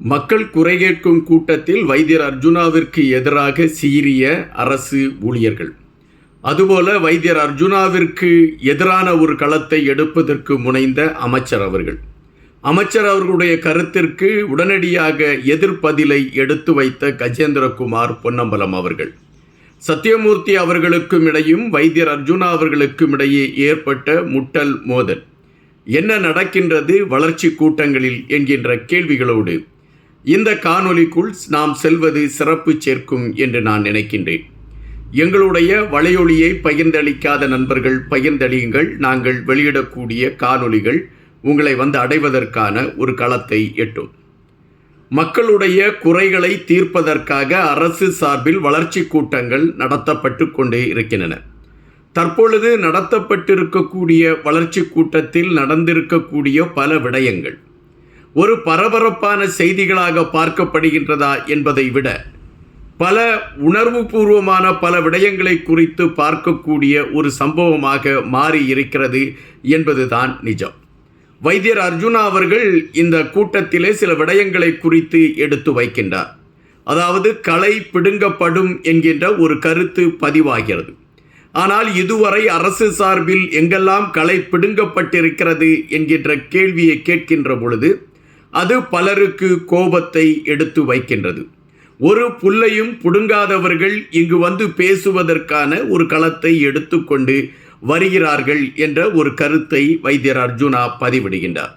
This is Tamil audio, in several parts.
மக்கள் குறை கேட்கும் கூட்டத்தில் வைத்தியர் அர்ஜுனாவிற்கு எதிராக சீரிய அரசு ஊழியர்கள். அதுபோல வைத்தியர் அர்ஜுனாவிற்கு எதிரான ஒரு களத்தை எடுப்பதற்கு முனைந்த அமைச்சர் அவர்கள். அமைச்சர் அவர்களுடைய கருத்திற்கு உடனடியாக எதிர்ப்பதிலை எடுத்து வைத்த கஜேந்திரகுமார் பொன்னம்பலம் அவர்கள். சத்தியமூர்த்தி அவர்களுக்கும் இடையும் வைத்தியர் அர்ஜுனா அவர்களுக்கும் இடையே ஏற்பட்ட முட்டல் மோதல். என்ன நடக்கின்றது வளர்ச்சி கூட்டங்களில் என்கின்ற கேள்விகளோடு இந்த காணொளிக்குள் நாம் செல்வது சிறப்பு சேர்க்கும் என்று நான் நினைக்கின்றேன். எங்களுடைய வலையொலியை பகிர்ந்தளிக்காத நண்பர்கள் பகிர்ந்தளியுங்கள். நாங்கள் வெளியிடக்கூடிய காணொளிகள் உங்களை வந்து அடைவதற்கான ஒரு களத்தை எட்டும். மக்களுடைய குறைகளை தீர்ப்பதற்காக அரசு சார்பில் வளர்ச்சி கூட்டங்கள் நடத்தப்பட்டு கொண்டே இருக்கின்றன. தற்பொழுது நடத்தப்பட்டிருக்கக்கூடிய வளர்ச்சி கூட்டத்தில் நடந்திருக்கக்கூடிய பல விடயங்கள். ஒரு பரபரப்பான செய்திகளாக பார்க்கப்படுகின்றதா என்பதை விட பல உணர்வுபூர்வமான பல விடயங்களை குறித்து பார்க்கக்கூடிய ஒரு சம்பவமாக மாறி இருக்கிறது என்பதுதான் நிஜம். வைத்தியர் அர்ஜுனா அவர்கள் இந்த கூட்டத்திலே சில விடயங்களை குறித்து எடுத்து வைக்கின்றார். அதாவது களை பிடுங்கப்படும் என்கின்ற ஒரு கருத்து பதிவாகிறது. ஆனால் இதுவரை அரசு சார்பில் எங்கெல்லாம் களை பிடுங்கப்பட்டிருக்கிறது என்கின்ற கேள்வியை கேட்கின்ற பொழுது அது பலருக்கு கோபத்தை எடுத்து வைக்கின்றது. ஒரு புல்லையும் புடுங்காதவர்கள் இங்கு வந்து பேசுவதற்கான ஒரு களத்தை எடுத்துக்கொண்டு வருகிறார்கள் என்ற ஒரு கருத்தை வைத்தியர் அர்ஜுனா பதிவிடுகின்றார்.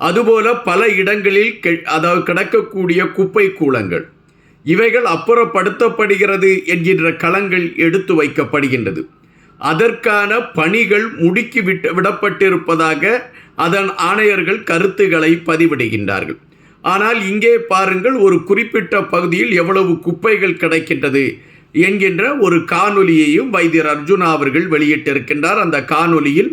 அதுபோல பல இடங்களில் அதாவது கிடக்கக்கூடிய குப்பை கூலங்கள் இவைகள் அப்புறப்படுத்தப்படுகிறது என்கின்ற களங்கள் எடுத்து வைக்கப்படுகின்றது. அதற்கான பணிகள் முடுக்கி விட்டு விடப்பட்டிருப்பதாக அதன் ஆணையர்கள் கருத்துக்களை பதிவிடுகின்றார்கள். ஆனால் இங்கே பாருங்கள் ஒரு குறிப்பிட்ட பகுதியில் எவ்வளவு குப்பைகள் கிடைக்கின்றது என்கின்ற ஒரு காணொலியையும் வைத்தியர் அர்ஜுனா அவர்கள் வெளியிட்டிருக்கின்றார். அந்த காணொலியில்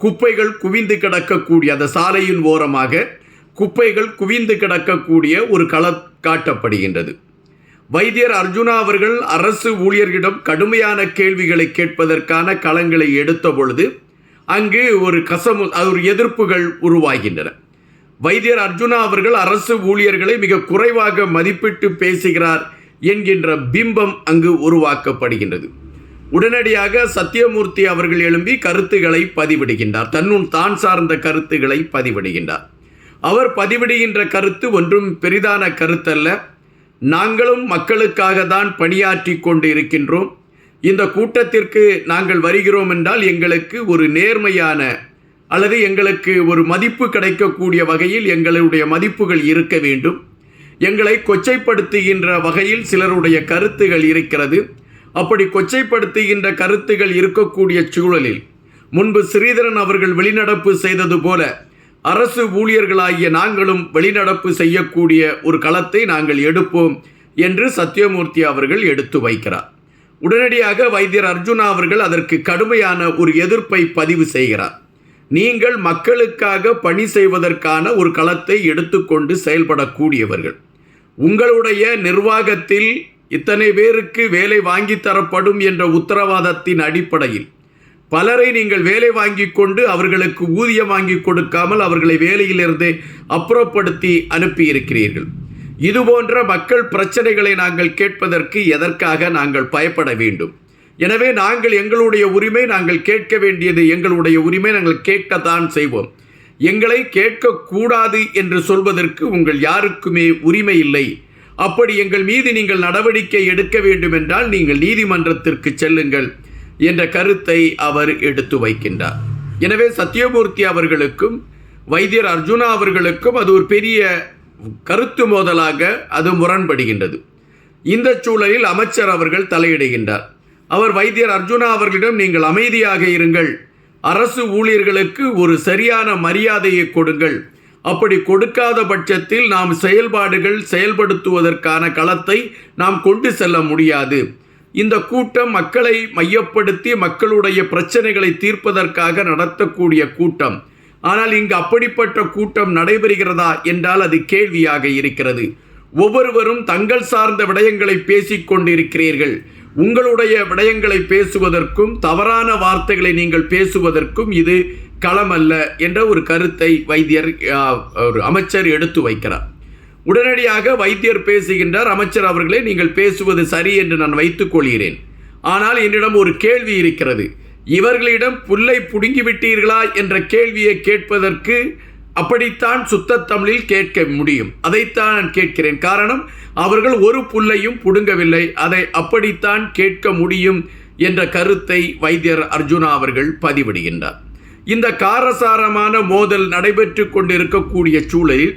குப்பைகள் குவிந்து கிடக்கக்கூடிய அந்த சாலையின் ஓரமாக குப்பைகள் குவிந்து கிடக்கக்கூடிய ஒரு கள காட்டப்படுகின்றது. வைத்தியர் அர்ஜுனா அவர்கள் அரசு ஊழியர்களிடம் கடுமையான கேள்விகளை கேட்பதற்கான களங்களை எடுத்த பொழுது அங்கு ஒரு கசமு ஒரு எதிர்ப்புகள் உருவாகின்றன. வைத்தியர் அர்ஜுனா அவர்கள் அரசு ஊழியர்களை மிக குறைவாக மதிப்பிட்டு பேசுகிறார் என்கின்ற பிம்பம் அங்கு உருவாக்கப்படுகின்றது. உடனடியாக சத்தியமூர்த்தி அவர்கள் எழும்பி கருத்துக்களை பதிவிடுகின்றார். தன்னுள் தான் சார்ந்த கருத்துக்களை பதிவிடுகின்றார். அவர் பதிவிடுகின்ற கருத்து ஒன்றும் பெரிதான கருத்தல்ல. நாங்களும் மக்களுக்காக தான் பணியாற்றி கொண்டு இருக்கின்றோம் இந்த கூட்டத்திற்கு நாங்கள் வருகிறோம் என்றால் எங்களுக்கு ஒரு நேர்மையான அல்லது எங்களுக்கு ஒரு மதிப்பு கிடைக்கக்கூடிய வகையில் எங்களுடைய மதிப்புகள் இருக்க வேண்டும். எங்களை கொச்சைப்படுத்துகின்ற வகையில் சிலருடைய கருத்துகள் இருக்கிறது. அப்படி கொச்சைப்படுத்துகின்ற கருத்துகள் இருக்கக்கூடிய சூழலில் முன்பு ஸ்ரீதரன் அவர்கள் வெளிநடப்பு செய்தது போல அரசு ஊழியர்களாகிய நாங்களும் வெளிநடப்பு செய்யக்கூடிய ஒரு களத்தை நாங்கள் எடுப்போம் என்று சத்யமூர்த்தி அவர்கள் எடுத்து வைக்கிறார். உடனடியாக வைத்தியர் அர்ஜுனா அவர்கள் அதற்கு கடுமையான ஒரு எதிர்ப்பை பதிவு செய்கிறார். நீங்கள் மக்களுக்காக பணி செய்வதற்கான ஒரு களத்தை எடுத்துக்கொண்டு செயல்படக்கூடியவர்கள். உங்களுடைய நிர்வாகத்தில் இத்தனை பேருக்கு வேலை வாங்கி தரப்படும் என்ற உத்தரவாதத்தின் அடிப்படையில் பலரை நீங்கள் வேலை வாங்கி கொண்டு அவர்களுக்கு ஊதியம் வாங்கி கொடுக்காமல் அவர்களை வேலையிலிருந்து அப்புறப்படுத்தி அனுப்பியிருக்கிறீர்கள். இதுபோன்ற மக்கள் பிரச்சனைகளை நாங்கள் கேட்பதற்கு எதற்காக நாங்கள் பயப்பட வேண்டும்? எனவே நாங்கள் எங்களுடைய உரிமை நாங்கள் கேட்க வேண்டியது எங்களுடைய உரிமை நாங்கள் கேட்கத்தான் செய்வோம். எங்களை கேட்கக்கூடாது என்று சொல்வதற்கு உங்கள் யாருக்குமே உரிமை இல்லை. அப்படி எங்கள் மீது நீங்கள் நடவடிக்கை எடுக்க வேண்டும் என்றால் நீங்கள் நீதிமன்றத்திற்கு செல்லுங்கள் என்ற கருத்தை அவர் எடுத்து வைக்கின்றார். எனவே சத்யமூர்த்தி அவர்களுக்கும் வைத்தியர் அர்ஜுனா அவர்களுக்கும் அது ஒரு பெரிய கருத்து மோதலாக அது முரண்படுகின்றது. இந்த சூழலில் அமைச்சர் அவர்கள் தலையிடுகின்றார். அவர் வைத்தியர் அர்ஜுனா அவர்களிடம் நீங்கள் அமைதியாக இருங்கள். அரசு ஊழியர்களுக்கு ஒரு சரியான மரியாதையை கொடுங்கள். அப்படி கொடுக்காத பட்சத்தில் நாம் செயல்பாடுகள் செயல்படுத்துவதற்கான களத்தை நாம் கொண்டு செல்ல முடியாது. இந்த கூட்டம் மக்களை மையப்படுத்தி மக்களுடைய பிரச்சனைகளை தீர்ப்பதற்காக நடத்தக்கூடிய கூட்டம். ஆனால் இங்கு அப்படிப்பட்ட கூட்டம் நடைபெறுகிறதா என்றால் அது கேள்வியாக இருக்கிறது. ஒவ்வொருவரும் தங்கள் சார்ந்த விடயங்களை பேசிக் கொண்டிருக்கிறீர்கள். உங்களுடைய விடயங்களை பேசுவதற்கும் தவறான வார்த்தைகளை நீங்கள் பேசுவதற்கும் இது களமல்ல என்ற ஒரு கருத்தை வைத்தியர் ஒரு அமைச்சர் எடுத்து வைக்கிறார். உடனடியாக வைத்தியர் பேசுகின்றார். அமைச்சர் அவர்களே நீங்கள் பேசுவது சரி என்று நான் வைத்துக் கொள்கிறேன். ஆனால் என்னிடம் ஒரு கேள்வி இருக்கிறது. இவர்களிடம் புல்லை புடுங்கிவிட்டீர்களா என்ற கேள்வியை கேட்பதற்கு அப்படித்தான் சுத்த தமிழில் கேட்க முடியும். அதைத்தான் நான் கேட்கிறேன். காரணம் அவர்கள் ஒரு புல்லையும் புடுங்கவில்லை. அதை அப்படித்தான் கேட்க முடியும் என்ற கருத்தை வைத்தியர் அர்ஜுனா அவர்கள் பதிவிடுகின்றார். இந்த காரசாரமான மோதல் நடைபெற்று கொண்டிருக்கக்கூடிய சூழலில்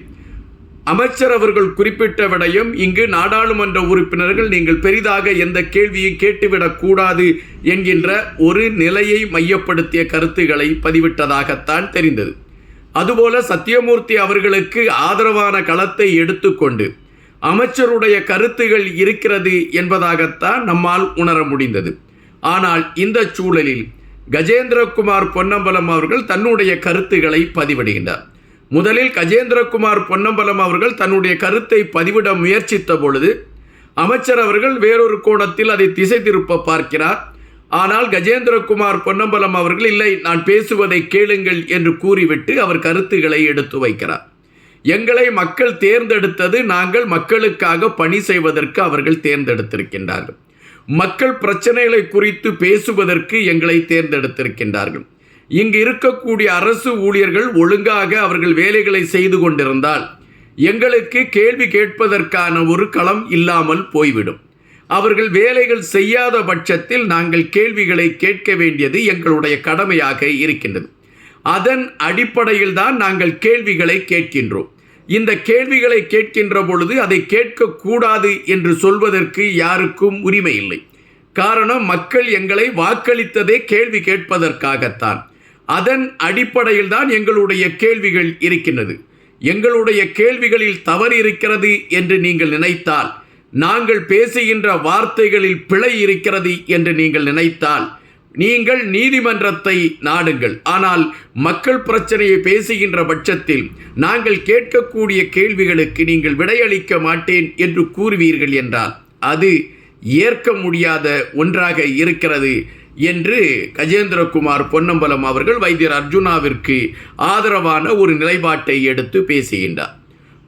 அமைச்சர் அவர்கள் குறிப்பிட்ட விடயம் இங்கு நாடாளுமன்ற உறுப்பினர்கள் நீங்கள் பெரிதாக எந்த கேள்வியும் கேட்டுவிடக்கூடாது என்கின்ற ஒரு நிலையை மையப்படுத்திய கருத்துக்களை பதிவிட்டதாகத்தான் தெரிந்தது. அதுபோல சத்தியமூர்த்தி அவர்களுக்கு ஆதரவான களத்தை எடுத்துக்கொண்டு அமைச்சருடைய கருத்துகள் இருக்கிறது என்பதாகத்தான் நம்மால் உணர முடிந்தது. ஆனால் இந்த சூழலில் கஜேந்திரகுமார் பொன்னம்பலம் அவர்கள் தன்னுடைய கருத்துக்களை பதிவிடுகின்றார். முதலில் கஜேந்திரகுமார் பொன்னம்பலம் அவர்கள் தன்னுடைய கருத்தை பதிவிட முயற்சித்த பொழுது அமைச்சர் அவர்கள் வேறொரு கோணத்தில் அதை திசை திருப்ப பார்க்கிறார். ஆனால் கஜேந்திரகுமார் பொன்னம்பலம் அவர்கள் இல்லை நான் பேசுவதை கேளுங்கள் என்று கூறிவிட்டு அவர் கருத்துக்களை எடுத்து வைக்கிறார். எங்களை மக்கள் தேர்ந்தெடுத்தது நாங்கள் மக்களுக்காக பணி செய்வதற்கு அவர்கள் தேர்ந்தெடுத்திருக்கின்றார்கள். மக்கள் பிரச்சனைகளை குறித்து பேசுவதற்கு எங்களை தேர்ந்தெடுத்திருக்கின்றார்கள். இங்கு இருக்கக்கூடிய அரசு ஊழியர்கள் ஒழுங்காக அவர்கள் வேலைகளை செய்து கொண்டிருந்தால் எங்களுக்கு கேள்வி கேட்பதற்கான ஒரு களம் இல்லாமல் போய்விடும். அவர்கள் வேலைகள் செய்யாத பட்சத்தில் நாங்கள் கேள்விகளை கேட்க வேண்டியது எங்களுடைய கடமையாக இருக்கின்றது. அதன் அடிப்படையில் தான் நாங்கள் கேள்விகளை கேட்கின்றோம். இந்த கேள்விகளை கேட்கின்ற பொழுது அதை கேட்கக்கூடாது என்று சொல்வதற்கு யாருக்கும் உரிமை இல்லை. காரணம் மக்கள் எங்களை வாக்களித்ததே கேள்வி கேட்பதற்காகத்தான். அதன் அடிப்படையில் தான் எங்களுடைய கேள்விகள் இருக்கின்றது. எங்களுடைய கேள்விகளில் தவறு இருக்கிறது என்று நீங்கள் நினைத்தால் நாங்கள் பேசுகின்ற வார்த்தைகளில் பிழை இருக்கிறது என்று நீங்கள் நினைத்தால் நீங்கள் நீதிமன்றத்தை நாடுங்கள். ஆனால் மக்கள் பிரச்சனையை பேசுகின்ற பட்சத்தில் நாங்கள் கேட்கக்கூடிய கேள்விகளுக்கு நீங்கள் விடையளிக்க மாட்டேன் என்று கூறுவீர்கள் என்றால் அது ஏற்க முடியாத ஒன்றாக இருக்கிறது. என்று கஜேந்திரகுமார் பொன்னம்பலம் அவர்கள் வைத்தியர் அர்ஜுனாவிற்கு ஆதரவான ஒரு நிலைப்பாட்டை எடுத்து பேசுகின்றார்.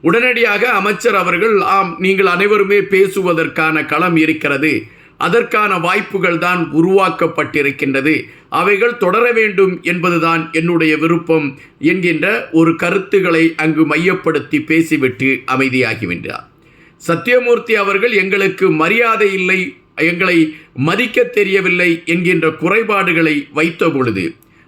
உடனடியாக அமைச்சர் அவர்கள் ஆம் நீங்கள் அனைவருமே பேசுவதற்கான களம் இருக்கிறது. அதற்கான வாய்ப்புகள் தான் உருவாக்கப்பட்டிருக்கின்றது. அவைகள் தொடர வேண்டும் என்பதுதான் என்னுடைய விருப்பம் என்கின்ற ஒரு கருத்துக்களை அங்கு மையப்படுத்தி பேசிவிட்டு அமைதியாகிவிட்டார் சத்தியமூர்த்தி அவர்கள் எங்களுக்கு மரியாதை இல்லை எங்களை மதிக்க தெரியவில்லை என்கின்ற குறைபாடுகளை வைத்த பொழுது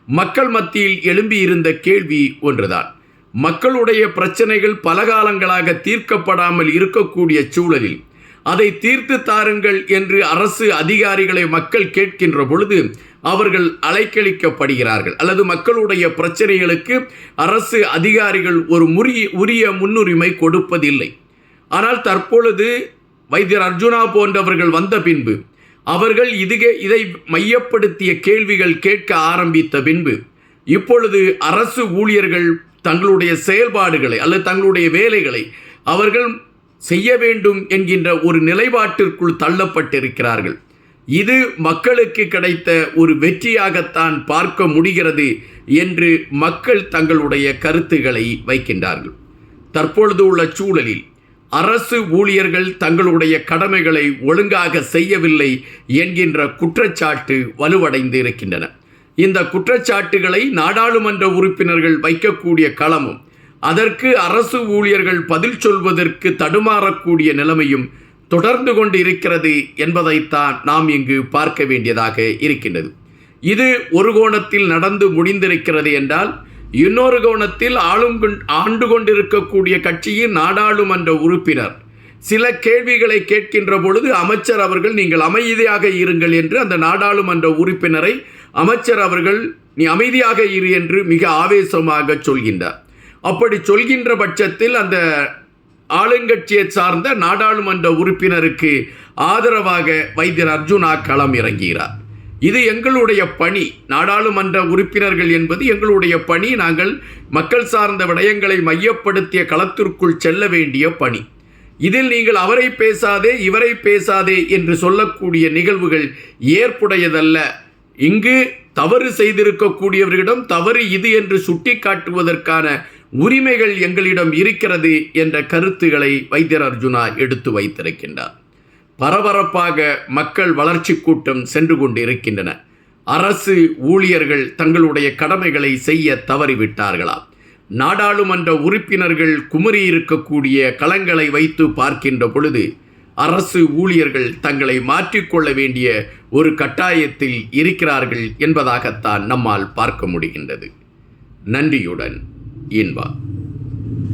மக்கள் மத்தியில் எழும்பியிருந்த கேள்வி ஒன்றுதான். மக்களுடைய பிரச்சனைகள் பல காலங்களாக தீர்க்கப்படாமல் இருக்கக்கூடிய சூழலில் அதை தீர்த்து தாருங்கள் என்று அரசு அதிகாரிகளை மக்கள் கேட்கின்ற பொழுது அவர்கள் அலைக்கழிக்கப்படுகிறார்கள். அல்லது மக்களுடைய பிரச்சனைகளுக்கு அரசு அதிகாரிகள் ஒரு முறிய உரிய முன்னுரிமை கொடுப்பதில்லை. ஆனால் தற்பொழுது வைத்தியர் அர்ஜுனா போன்றவர்கள் வந்த பின்பு அவர்கள் இதுகே இதை மையப்படுத்திய கேள்விகள் கேட்க ஆரம்பித்த பின்பு இப்பொழுது அரசு ஊழியர்கள் தங்களுடைய செயல்பாடுகளை அல்லது தங்களுடைய வேலைகளை அவர்கள் செய்ய வேண்டும் என்கின்ற ஒரு நிலைப்பாட்டிற்குள் தள்ளப்பட்டிருக்கிறார்கள். இது மக்களுக்கு கிடைத்த ஒரு வெற்றியாகத்தான் பார்க்க முடிகிறது என்று மக்கள் தங்களுடைய கருத்துக்களை வைக்கின்றார்கள். தற்பொழுது உள்ள சூழலில் அரசு ஊழியர்கள் தங்களுடைய கடமைகளை ஒழுங்காக செய்யவில்லை என்கின்ற குற்றச்சாட்டு வலுவடைந்து இருக்கின்றன இந்த குற்றச்சாட்டுகளை நாடாளுமன்ற உறுப்பினர்கள் வைக்கக்கூடிய களமும் அதற்கு அரசு ஊழியர்கள் பதில் சொல்வதற்கு தடுமாறக்கூடிய நிலைமையும் தொடர்ந்து கொண்டு இருக்கிறது என்பதைத்தான் நாம் இங்கு பார்க்க வேண்டியதாக இருக்கின்றது. இது ஒரு கோணத்தில் நடந்து முடிந்திருக்கிறது என்றால் இன்னொரு கோணத்தில் ஆளும் ஆண்டு கொண்டிருக்கக்கூடிய கட்சியின் நாடாளுமன்ற உறுப்பினர். சில கேள்விகளை கேட்கின்ற பொழுது அமைச்சர் அவர்கள் நீங்கள் அமைதியாக இருங்கள் என்று அந்த நாடாளுமன்ற உறுப்பினரை அமைச்சர் அவர்கள் நீ அமைதியாக இரு என்று மிக ஆவேசமாக சொல்கின்றார். அப்படி சொல்கின்ற பட்சத்தில் அந்த ஆளுங்கட்சியை சார்ந்த நாடாளுமன்ற உறுப்பினருக்கு ஆதரவாக வைத்தியர் அர்ஜுனா களம் இறங்குகிறார். இது எங்களுடைய பணி. நாடாளுமன்ற உறுப்பினர்கள் என்பது எங்களுடைய பணி. நாங்கள் மக்கள் சார்ந்த விடயங்களை மையப்படுத்திய களத்திற்குள் செல்ல வேண்டிய பணி. இதில் நீங்கள் அவரை பேசாதே இவரை பேசாதே என்று சொல்லக்கூடிய நிகழ்வுகள் ஏற்புடையதல்ல. இங்கு தவறு செய்திருக்கக்கூடியவர்களிடம் தவறு இது என்று சுட்டிக்காட்டுவதற்கான உரிமைகள் எங்களிடம் இருக்கிறது என்ற கருத்துக்களை வைத்தியர் அர்ஜுனா எடுத்து வைத்திருக்கின்றார். பரபரப்பாக மக்கள் வளர்ச்சி கூட்டம் சென்று கொண்டிருக்கின்றன. அரசு ஊழியர்கள் தங்களுடைய கடமைகளை செய்ய தவறிவிட்டார்களா? நாடாளுமன்ற உறுப்பினர்கள் குமரி இருக்கக்கூடிய களங்களை வைத்து பார்க்கின்ற பொழுது அரசு ஊழியர்கள் தங்களை மாற்றிக்கொள்ள வேண்டிய ஒரு கட்டாயத்தில் இருக்கிறார்கள் என்பதாகத்தான் நம்மால் பார்க்க முடிகின்றது. நன்றியுடன் இன்பா.